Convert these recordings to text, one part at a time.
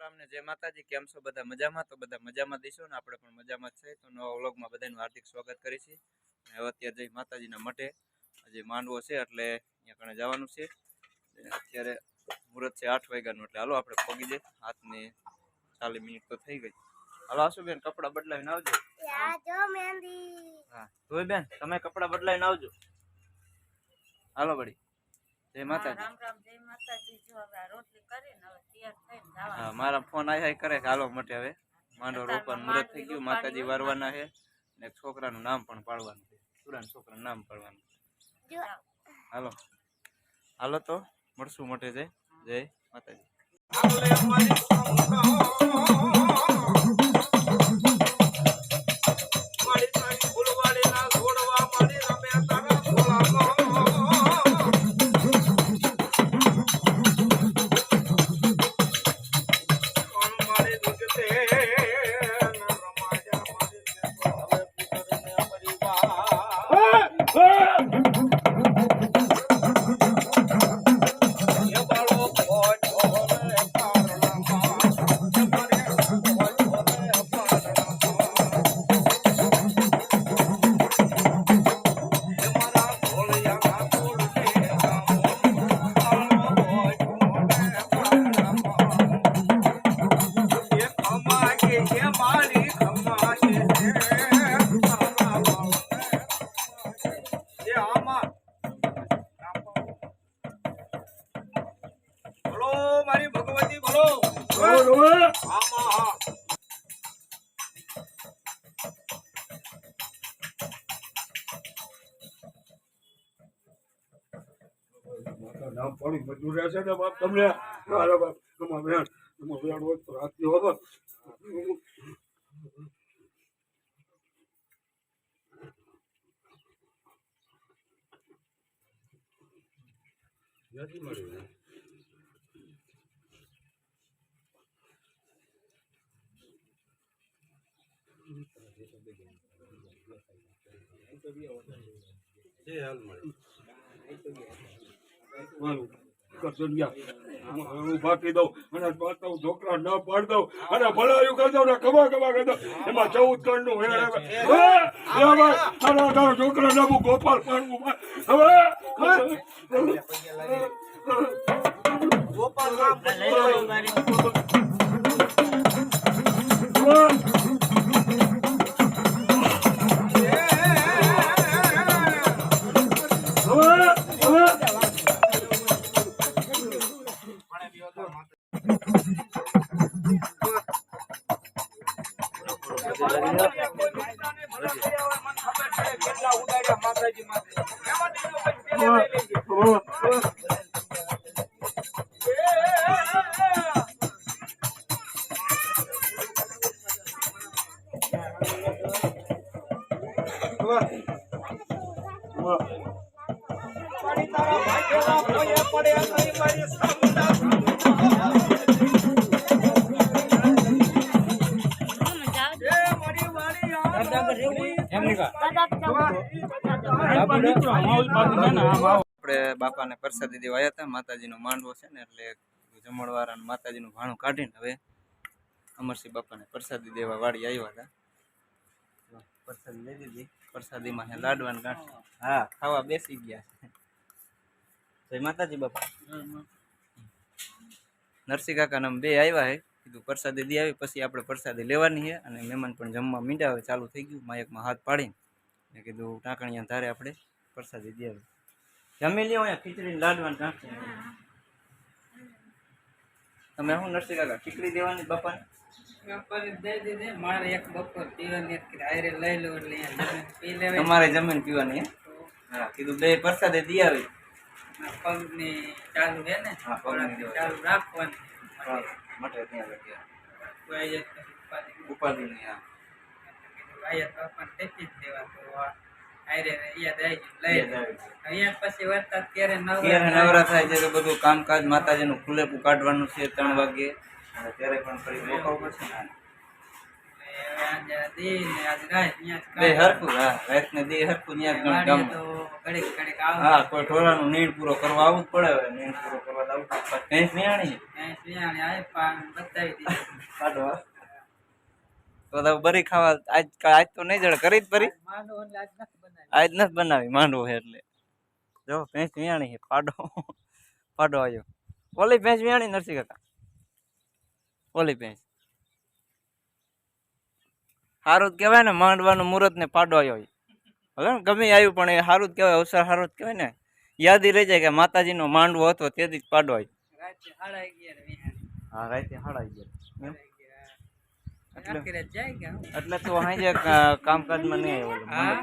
રામ ને જય માતાજી કેમ છો બધા મજામાં? તો બધા મજામાં દઈશું ને આપણે પણ મજામાં જ છે. તો નવા વ્લોગમાં બધાનું હાર્દિક સ્વાગત કરી છે અને હવે અત્યારે જઈ માતાજીના મઠે આજે માંડવો છે એટલે અહીંયા કણે જવાનું છે. અત્યારે મુહૂર્ત છે આઠ વાગ્યાનું એટલે હાલો આપણે પગી જઈએ. હાથની ચાલીસ મિનિટ તો થઈ ગઈ. હાલો આશુ બેન કપડાં બદલાવીને આવજો. હા તો બેન તમે કપડાં બદલાવીને આવજો. હાલો બડી જય માતાજી. રામ રામ જય માતાજી. જો હવે રોટલી કરીને હવે તૈયાર થઈને જવાનું હા મારા ફોન આયા કરે કે હાલો મટે હવે. માંડો રોપણ મુહૂર્ત થઈ ગયું માતાજી વારવાના છે. ને છોકરાનું નામ પણ પાડવાનું છે. સુરાના છોકરાનું નામ પાડવાનું હાલો. હાલો તો મળશું મટે જય. જય માતાજી. પાણી મજૂર રહેશે ને બાપ તમને અરે બાપ તમારા બેન તમારા બેન હોય તો રાતની હોતો નથી હાલ મળે બાકી દઉં અને છોકરા ન પાડ દઉં અને ભલાયું કરી દઉં ને કરી દઉં એમાં ચૌદ કણનું તારા છોકરા ને ગોપાલ પાડવું હવે આપણે બાપાને પ્રસાદી દેવા આવ્યા હતા, માતાજીનો માંડવો છે ને એટલે જમણવાર અને માતાજીનું ભાણું કાઢીને હવે અમરસિંહ બાપાને પ્રસાદી દેવા વાળી આવ્યા હતા. પ્રસાદી લઈ લીધી પ્રસાદીમાં હે લાડવાન ગાંઠ. હા. ખાવા બેસી ગયા જય માતાજી બાપા. નરસિંહ કાકા નામ બે આવ્યા હે કીધું પ્રસાદી દઈ આવી પછી આપણે પ્રસાદી લેવાની છે અને મહેમાન પણ જમવા મીંડા હવે ચાલુ થઈ ગયું માયકમાં હાથ પાડીને. મેં કીધું ટાંકણીયા ધારે આપણે પ્રસાદી દઈ આવી. જમી લ્યો અહીંયા ખીચડી ને લાડવાન ગાંઠ તમે શું નરસિંહ કાકા ખીચડી દેવાની બાપા મારે એક બપોર પીવાની એક લઈ લો એટલે અહીંયા જમીન તમારે જમીન પીવાની હા? કીધું બે પ્રસાદે દી આવી. પગની ચાલુ છે ને? હા, પગની ચાલુ રાખવાની. મટે ત્યાં પછી ઉપાધિ. નહીં હા. નવરા થાય? છે બધું કામકાજ માતાજીનું ખુલેપું કાઢવાનું છે ત્રણ વાગે અને ત્યારે પણ ફરી રોકાવું પડશે ને. હરખું હા રાતને દી હરખું ગમ હા કોઈ ઢોરાનું નીણ પૂરો કરવા જ પડે હવે નીણ પૂરો કરવા તો ભેંસ નિયાણી ભેંસ આવે બતાવી દીધી કાઢો તો તો બરી ખાવા આજ આજ તો નહીં જડે કરી જ બરી. આજ નથી બનાવી. માંડવો છે એટલે. જો ભેંસ વિયાણી છે પાડો. પાડો આવ્યો ઓલી ભેંસ વિયાણી નરસિંહ કાકા. ઓલી ભેંસ સારું જ કહેવાય ને માંડવાનું મુહૂર્ત ને પાડો આવ્યો હવે ગમે આવ્યું પણ એ સારું જ કહેવાય અવસર સારું જ કહેવાય ને યાદી રહી જાય કે માતાજીનો માંડવો હતો તેથી જ પાડો આવ્યો રાતે સાડા અગિયાર હા એટલે- તું હાજે કામકાજમાં નહીં આવ્યો હા.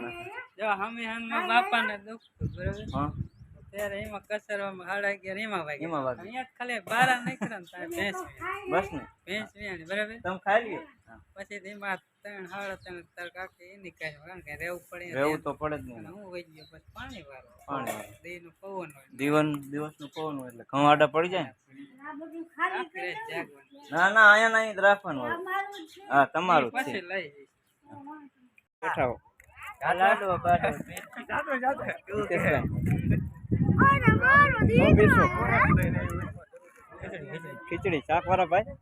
બાપાને દુઃખ બરોબર. હા. ત્યારે એમાં કસરવામાં સાડા અગિયાર એમાં વાગે એમાં વાગે. અહીંયા જ ખાલી બાર નીકળે ને તારે ભેંસ બસ ને. ભેંસ વિયાણી બરાબર? તમે ખાઈ લ્યો. પછી તેમાં ત્રણ સાડા ત્રણ તાર કાકી એની કાંઈ કારણ કે રહેવું પડે રહેવું તો પડે જ નહીં. હું વહી ગયો પછી પાણી વાળો. પાણી વાળો. દીનું પવન હોય. દીવન દિવસનું પવન હોય એટલે ઘઉં પડી જાય ને? ના ના અહીંયા ના અહીંયા રાખવાનું હોય. હા તમારું પછી લઈ. ખીચડી શાક વાળા ભાઈ?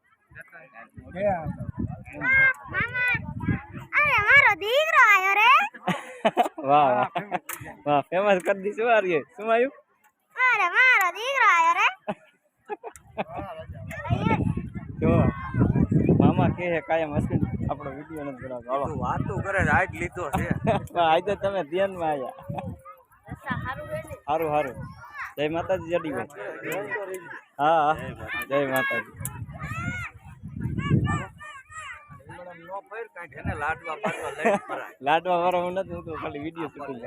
અરે મારો દીકરો આવ્યો રે વાહ વાહ. વાહ ફેમસ કરી દીધું આર્ય શું આવ્યું અરે મારો દીકરો આવ્યો? રે જો મામા કે છે કાયમ હસીને આપણો વીડિયો નથી બનાવતો. હાલો વાતું કરે આજ લીધો છે. આજે તમે ધ્યાનમાં આવ્યા. સારું સારું જય માતાજી, જડી ભાઈ હા હા જય માતાજી. લાડવા વાળો હું નથી હું તો ખાલી વીડિયો શૂટિંગ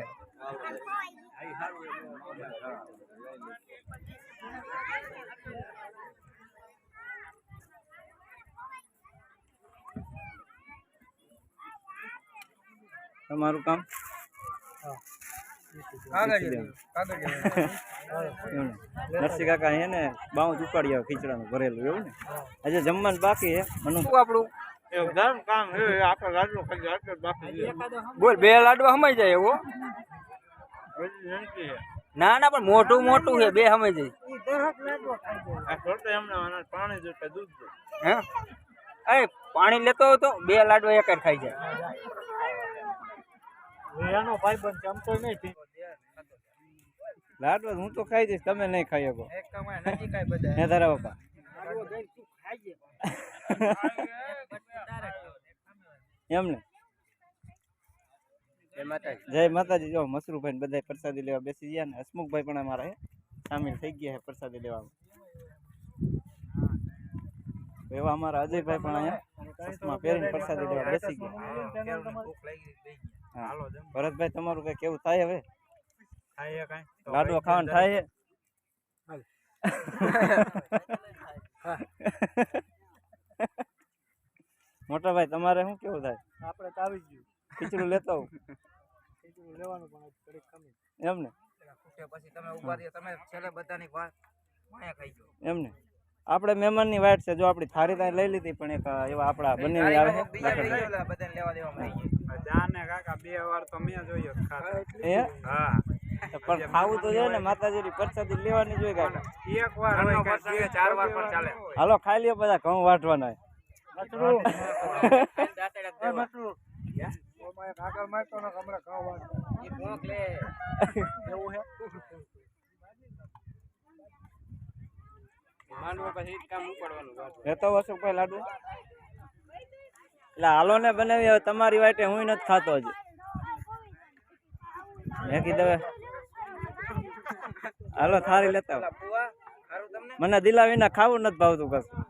તમારું કામ? એવું ને. નરસિંહ કાકા હે. ને બાઉ ચુકાડી આવે ખીચડાનું ભરેલું એવું ને? આજે જમવાનું બાકી છે મનુ? આપણું? કામ આપણે બોલ બે લાડવા સમાઈ જાય એવો? ના ના પણ મોટું મોટું છે બે સમાઈ જાય. પાણી જોતા દૂધ હે? એ પાણી લેતો હોય તો બે લાડવા એક જ ખાઈ જાય. એનો ભાઈ બંધ જમતો નહીં લાડવા હું તો ખાઈ દઈશ તમે નહીં ખાઈ શકો. એક કમાય નથી કાંઈ બધા. હે તારા બાપા એમ ને? જય માતાજી. જો મસરૂભાઈ બધા પ્રસાદી લેવા બેસી ગયા ને. હસમુખભાઈ પણ અમારા હે સામેલ થઈ ગયા છે પ્રસાદી લેવામાં. એવા અમારા અજયભાઈ પણ અહીંયા ચશ્મા પહેરીને પ્રસાદી લેવા બેસી ગયા. હા. ભરતભાઈ તમારું કઈ કેવું થાય હવે? થાય કઈ? લાડુ ખાવાનું થાય છે. મોટા ભાઈ તમારે શું કેવું થાય? આપણે તો આવી ગયું. ખીચડું લેતો આવું. લેવાનું પણ થોડીક કમી એમ ને? પછી તમે ઊભા રહ્યો તમે છેલ્લે બધાની વાત માયા ખાઈ ગયો એમ ને? આપણે મહેમાનની વાટ છે જો આપણી થાળી ત્યાં લઈ લીધી પણ એક એવા આપણા બંને આવે બધાને લેવા દેવા મળી કાકા બે વાર તો મેં જોયો એ હા પણ ખાવું તો જોઈએ ને માતાજીની પ્રસાદી લેવાની જોઈએ કાકા. એક વાર હોય કે ચાર વાર પણ ચાલે. હાલો ખાઈ લ્યો બધા ઘઉં વાટવાના આગળ મારતો ને હમણાં ખાવાનું એવું હે? માંડવા પછી કામ ઉપાડવાનું લેતો અશોકભાઈ લાડુ? એટલે હાલો ને બનાવી હવે તમારી વાટે હું નથી ખાતો હજી. મેં કીધું હવે હાલો થારી લેતા મને દિલા વિના ખાવું નથી ભાવતું કશું.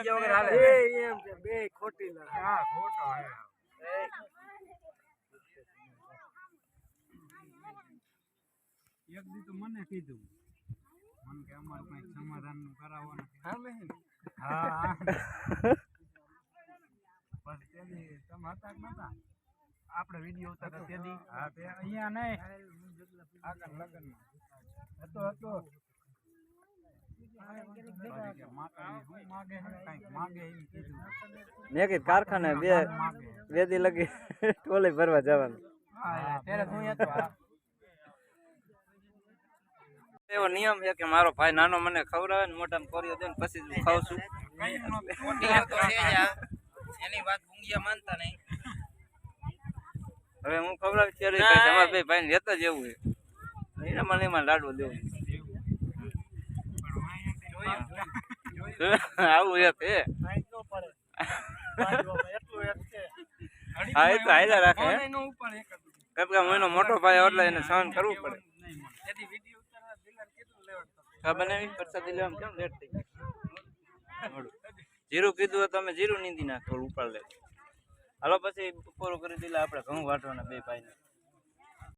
જો બે ખોટી ના હા ખોટો હે એક દી તો મને કીધું. મને કે અમારે કઈ સમાધાનનું કરાવવાનું હા હા. પછી તેની તમે હતા કે નતા? આપણે વીડિયો ઉતારતા તે દી હા તે અહીંયા નહીં આગળ લગનમાં. હતો હતો. ફરી કે માતાજી શું માગે છે? કાંઈક માગે એમ કીધું. મેં કીધું કારખાને બે વેદી બે દી લગી ટોલે ભરવા જવાનું. હા ત્યારે હું હતો એવો નિયમ છે કે મારો ભાઈ નાનો મને ખવડાવે ને મોટા કોરીઓ દે ને પછી હું ખાઉં છું. એની વાત ગુંગિયા માનતા નહીં હવે હું ખવડાવી ત્યારે અમારા બે ભાઈ લેતા જ એવું છે એના મને એમાં લાડવો દેવું આવું એક છે હા એ તો હાઈલા રાખે હે. એનો ઉપર એક હતું. કેમ કે હું એનો મોટો ભાઈ એટલે એને સહન કરવું પડે તેથી વીડિયો ઉતારવા દિલાને કીધું લેવડ તો. ખા બનાવી પ્રસાદી આમ કેમ લેટ થઈ જીરું કીધું તમે જીરું નીંદી નાખો ઉપાડ લે હાલો, પછી પૂરું કરી દીધા આપણે ઘઉં વાટવાના બે ભાઈને.